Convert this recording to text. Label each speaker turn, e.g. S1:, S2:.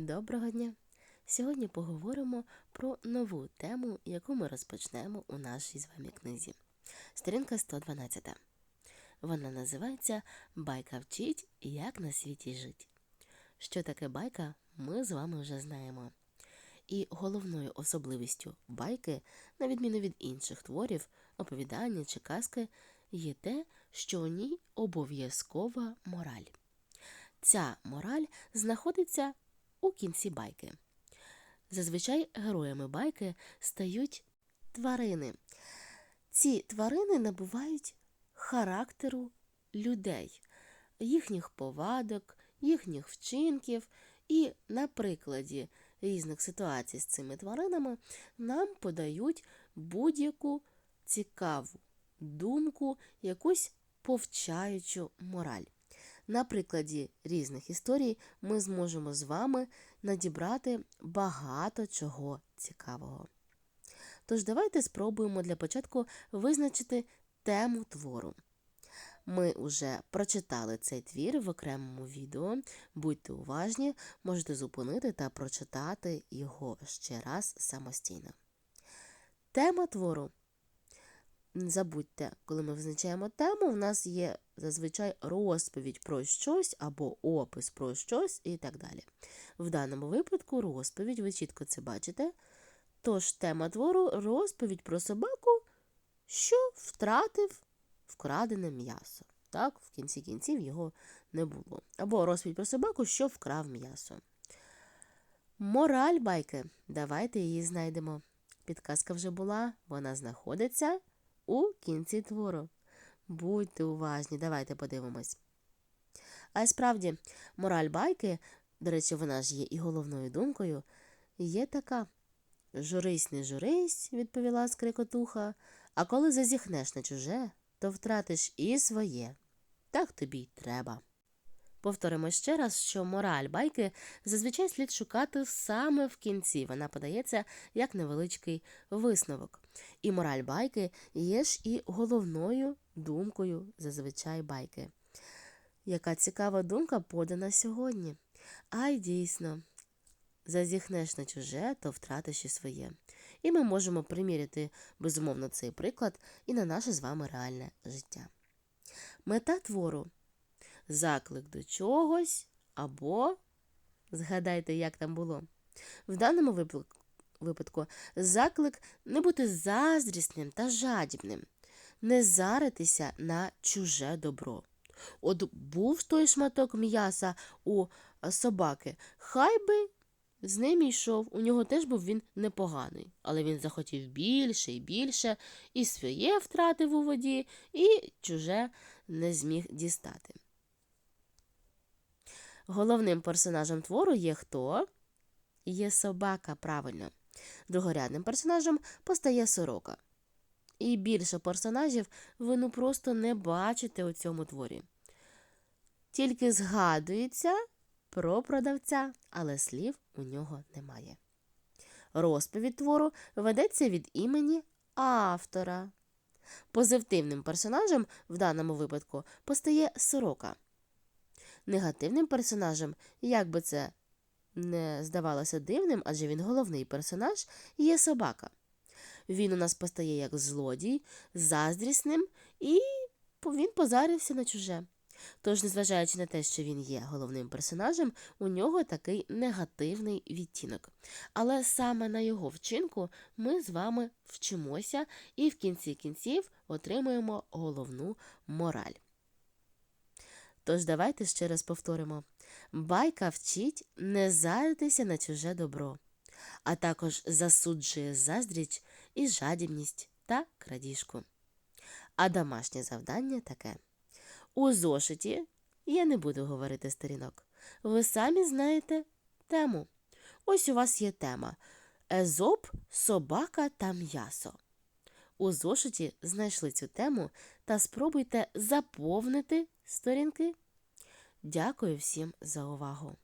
S1: Доброго дня! Сьогодні поговоримо про нову тему, яку ми розпочнемо у нашій з вами книзі. Сторінка 112. Вона називається Байка вчить, як на світі жить. Що таке байка, ми з вами вже знаємо. І головною особливістю байки, на відміну від інших творів, оповідання чи казки, є те, що у ній обов'язкова мораль. Ця мораль знаходиться у кінці байки. Зазвичай героями байки стають тварини. Ці тварини набувають характеру людей, їхніх повадок, їхніх вчинків, і на прикладі різних ситуацій з цими тваринами нам подають будь-яку цікаву думку, якусь повчаючу мораль. На прикладі різних історій ми зможемо з вами надібрати багато чого цікавого. Тож давайте спробуємо для початку визначити тему твору. Ми вже прочитали цей твір в окремому відео. Будьте уважні, можете зупинити та прочитати його ще раз самостійно. Тема твору не забудьте, коли ми визначаємо тему, в нас є зазвичай розповідь про щось або опис про щось і так далі. В даному випадку розповідь, ви чітко це бачите. Тож тема твору розповідь про собаку, що втратив вкрадене м'ясо. Так, в кінці кінців його не було. Або розповідь про собаку, що вкрав м'ясо. Мораль байки. Давайте її знайдемо. Підказка вже була, вона знаходиться у кінці твору. Будьте уважні, давайте подивимось. А справді, мораль байки, до речі, вона ж є і головною думкою, є така. Журись, не журись, відповіла скрикотуха, а коли зазіхнеш на чуже, то втратиш і своє. Так тобі й треба. Повторимо ще раз, що мораль байки зазвичай слід шукати саме в кінці. Вона подається як невеличкий висновок. І мораль байки є ж і головною думкою зазвичай байки. Яка цікава думка подана сьогодні? Ай дійсно, зазіхнеш на чуже, то втратиш і своє. І ми можемо приміряти безумовно цей приклад і на наше з вами реальне життя. Мета твору заклик до чогось або, згадайте, як там було. В даному випадку заклик не бути заздрісним та жадібним, не заритися на чуже добро. От був той шматок м'яса у собаки, хай би з ним йшов, у нього теж був він непоганий, але він захотів більше і більше, і своє втратив у воді, і чуже не зміг дістати. Головним персонажем твору є хто? Є собака, правильно. Другорядним персонажем постає сорока. І більше персонажів ви ну просто не бачите у цьому творі. Тільки згадується про продавця, але слів у нього немає. Розповідь твору ведеться від імені автора. Позитивним персонажем в даному випадку постає сорока негативним персонажем, як би це не здавалося дивним, адже він головний персонаж, є собака. Він у нас постає як злодій, заздрісним, і він позарився на чуже. Тож, незважаючи на те, що він є головним персонажем, у нього такий негативний відтінок. Але саме на його вчинку ми з вами вчимося і в кінці кінців отримуємо головну мораль. Тож давайте ще раз повторимо: байка вчить не заритися на чуже добро, а також засуджує заздріч і жадібність та крадіжку. А домашнє завдання таке. У зошиті я не буду говорити сторінок. Ви самі знаєте тему. Ось у вас є тема Езоп, собака та м'ясо. У зошиті знайшли цю тему та спробуйте заповнити сторінки. Дякую всім за увагу!